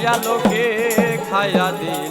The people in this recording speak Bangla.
খাইয়া লোকে খাইয়া দিল।